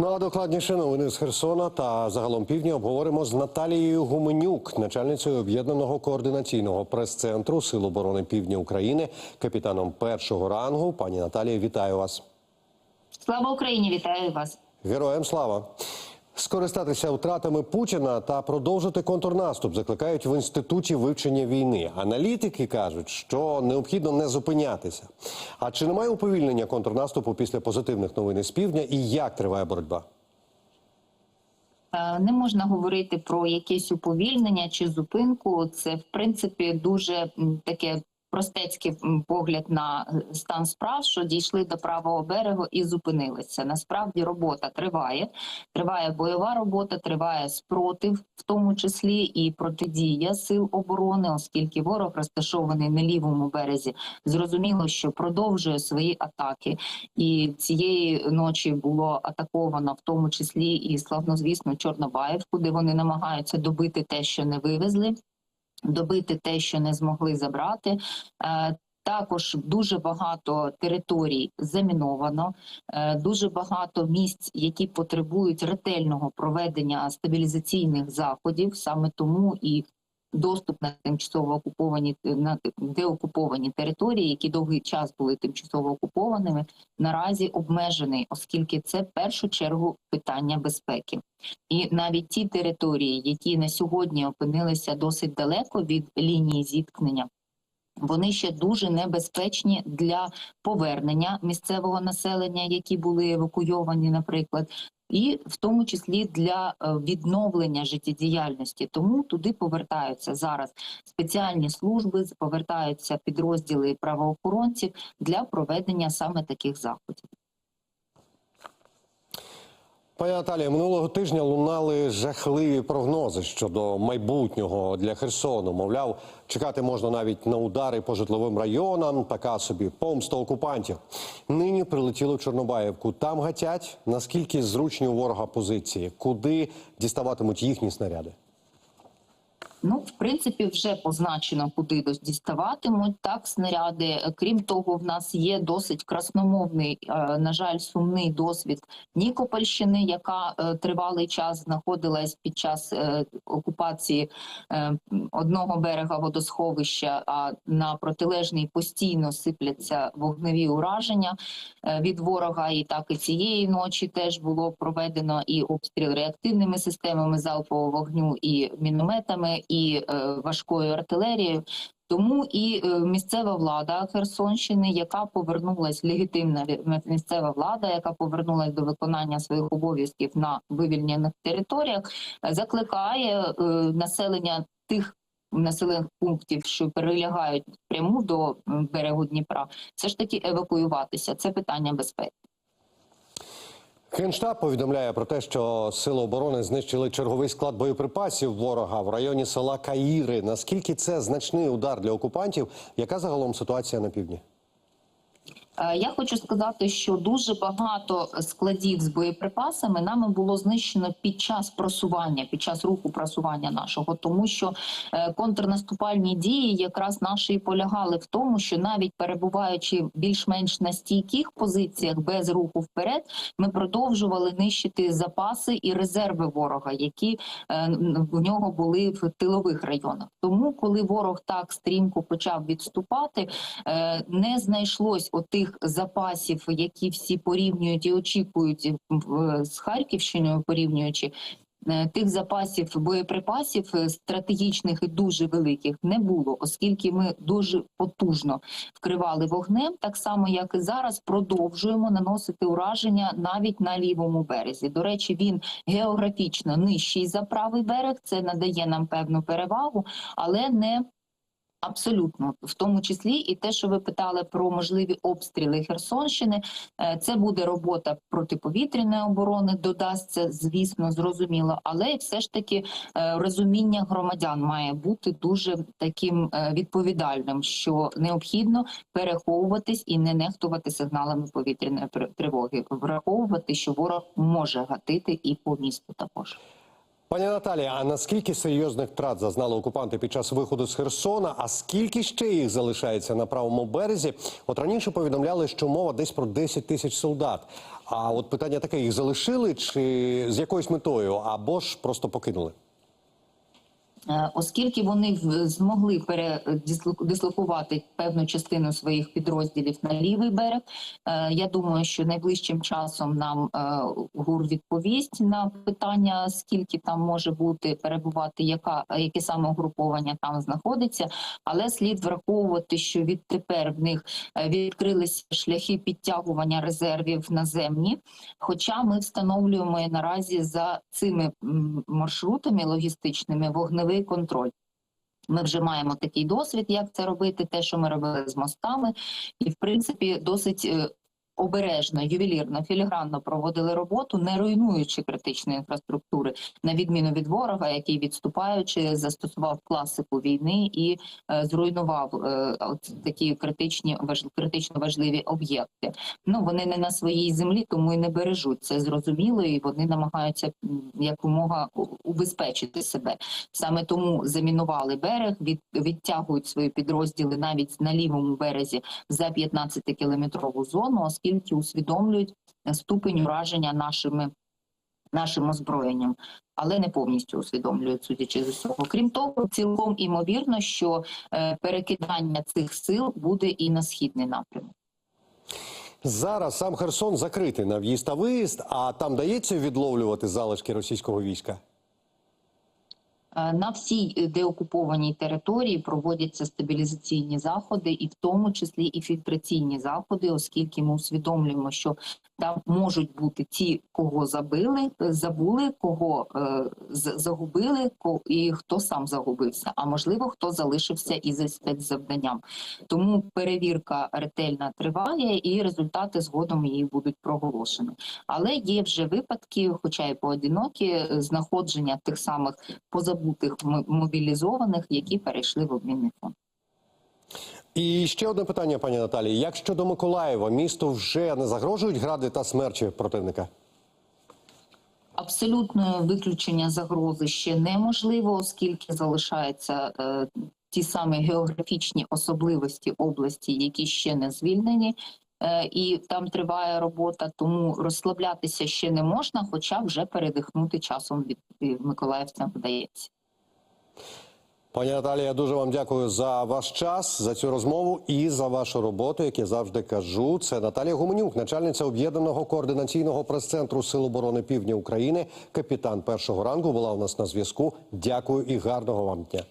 Ну а докладніше новини з Херсона та загалом півдня обговоримо з Наталією Гуменюк, начальницею об'єднаного координаційного прес-центру Сил оборони Півдня України, капітаном першого рангу. Пані Наталія, вітаю вас. Слава Україні! Вітаю вас. Героям слава! Скористатися втратами Путіна та продовжити контрнаступ закликають в інституті вивчення війни. Аналітики кажуть, що необхідно не зупинятися. А чи немає уповільнення контрнаступу після позитивних новин із півдня і як триває боротьба? Е, Не можна говорити про якесь уповільнення чи зупинку. Це в принципі дуже таке простецький погляд на е, стан справ, що дійшли до правого берегу і зупинилися. Насправді робота триває. Триває бойова робота, триває спротив, в тому числі і протидія сил оборони, оскільки ворог розташований на лівому березі. Зрозуміло, що продовжує свої атаки. І цієї ночі було атаковано в тому числі і славнозвісну Чорнобаївку, де вони намагаються добити те, що не вивезли, добити те, що не змогли забрати. Е, Також дуже багато територій заміновано, е, дуже багато місць, які потребують ретельного проведення стабілізаційних заходів. Саме тому і доступ на тимчасово окуповані на деокуповані території, які довгий час були тимчасово окупованими, наразі обмежений, оскільки це в першу чергу питання безпеки. І навіть ті території, які на сьогодні опинилися досить далеко від лінії зіткнення. Вони ще дуже небезпечні для повернення місцевого населення, які були евакуйовані, наприклад, і в тому числі для е, відновлення життєдіяльності. Тому туди повертаються зараз спеціальні служби, повертаються підрозділи правоохоронців для проведення саме таких заходів. Пані Наталія, минулого тижня лунали жахливі прогнози щодо майбутнього для Херсону. Мовляв, чекати можна навіть на удари по житловим районам, така собі помста окупантів. Нині прилетіли в Чорнобаївку. Там гатять. Наскільки зручні у ворога позиції? Куди діставатимуть їхні снаряди? Ну, в принципі, вже позначено, куди діставатимуть так снаряди. Крім того, в нас є досить красномовний, е, на жаль, сумний досвід Нікопольщини, яка е, тривалий час знаходилась під час е, окупації одного берега водосховища, а на протилежний постійно сипляться вогневі ураження від ворога. І так і цієї ночі теж було проведено і обстріл реактивними системами залпового вогню, і мінометами, і е, важкою артилерією. Тому і е, місцева влада Херсонщини, яка повернулась легітимна місцева влада, яка повернулась до виконання своїх обов'язків на вивільнених територіях, закликає е, населення тих населених пунктів, що перелягають пряму до берегу Дніпра, все ж таки евакуюватися. Це питання безпеки. Генштаб повідомляє про те, що сили оборони знищили черговий склад боєприпасів ворога в районі села Каїри. Наскільки це значний удар для окупантів? Яка загалом ситуація на півдні? Е, Я хочу сказати, що дуже багато складів з боєприпасами нами було знищено під час просування, під час руху просування нашого, тому що е, контрнаступальні дії якраз наші полягали в тому, що навіть перебуваючи більш-менш на стійких позиціях без руху вперед, ми продовжували нищити запаси і резерви ворога, які е, в нього були в тилових районах. Тому, коли ворог так стрімко почав відступати, не знайшлось отих запасів, які всі порівнюють і очікують в- з Харківщиною, порівнюючи. е, Тих запасів боєприпасів е, стратегічних і дуже великих не було, оскільки ми дуже потужно вкривали вогнем, так само як і зараз продовжуємо наносити ураження навіть на лівому березі. До речі, він географічно нижчий за правий берег. Це надає нам певну перевагу, але не Абсолютно, в тому числі і те, що ви питали про можливі обстріли Херсонщини, е, це буде робота протиповітряної оборони, додасться, звісно, зрозуміло, але все ж таки е, розуміння громадян має бути дуже таким е, відповідальним, що необхідно переховуватись і не нехтувати сигналами повітряної тривоги, враховувати, що ворог може гатити і по місту також. Пані Наталія, а наскільки серйозних втрат зазнали окупанти під час виходу з Херсона? А скільки ще їх залишається на правому березі? От раніше повідомляли, що мова десь про 10 тисяч солдат. А от питання таке: їх залишили чи з якоюсь метою, або ж просто покинули? Е, Оскільки вони змогли передислокувати певну частину своїх підрозділів на лівий берег, е, я думаю, що найближчим часом нам е, ГУР відповість на питання, скільки там може бути перебувати, яка яке саме угруповання там знаходиться. Але слід враховувати, що відтепер в них відкрилися шляхи підтягування резервів наземні. Хоча ми встановлюємо наразі за цими маршрутами логістичними вогневий контроль. Ми вже маємо такий досвід, як це робити, те, що ми робили з мостами, і в принципі досить е, обережно, ювелірно, філігранно проводили роботу, не руйнуючи критичної інфраструктури, на відміну від ворога, який відступаючи, застосував класику війни і е, зруйнував е, от такі критичні важ, критично важливі об'єкти. Ну вони не на своїй землі, тому і не бережуть це зрозуміло, і вони намагаються якомога убезпечити себе. Саме тому замінували берег, від, відтягують свої підрозділи навіть на лівому березі за 15-кілометрову зону, оскільки усвідомлюють ступень ураження нашими нашим озброєнням, але не повністю усвідомлюють, судячи з усього. Крім того, цілком імовірно, що е, перекидання цих сил буде і на східний напрямок. Зараз сам Херсон закритий на в'їзд та виїзд, а там дається відловлювати залишки російського війська. Е, На всій е, деокупованій території проводяться стабілізаційні заходи, і в тому числі і фільтраційні заходи, оскільки ми усвідомлюємо, що там можуть бути ті, кого забили, забули, кого е, загубили, ко- і хто сам загубився. А можливо, хто залишився із спецзавданням. Тому перевірка ретельна триває, і результати згодом її будуть проголошені. Але є вже випадки, хоча й поодинокі, знаходження тих самих позабутих мобілізованих, які перейшли в обмінний фонд. І ще одне питання, пані Наталії. Як щодо Миколаєва, місто вже не загрожують гради та смерчі противника? Абсолютне виключення загрози ще неможливо, оскільки залишаються е, ті самі географічні особливості області, які ще не звільнені. Е, і там триває робота, тому розслаблятися ще не можна, хоча вже передихнути часом від від миколаївцям вдається. Пані Наталі, я дуже вам дякую за ваш час, за цю розмову і за вашу роботу, як я завжди кажу. Це Наталія Гуменюк, начальниця об'єднаного координаційного прес-центру Сил оборони Півдня України, капітан першого рангу. Була у нас на зв'язку. Дякую і гарного вам дня.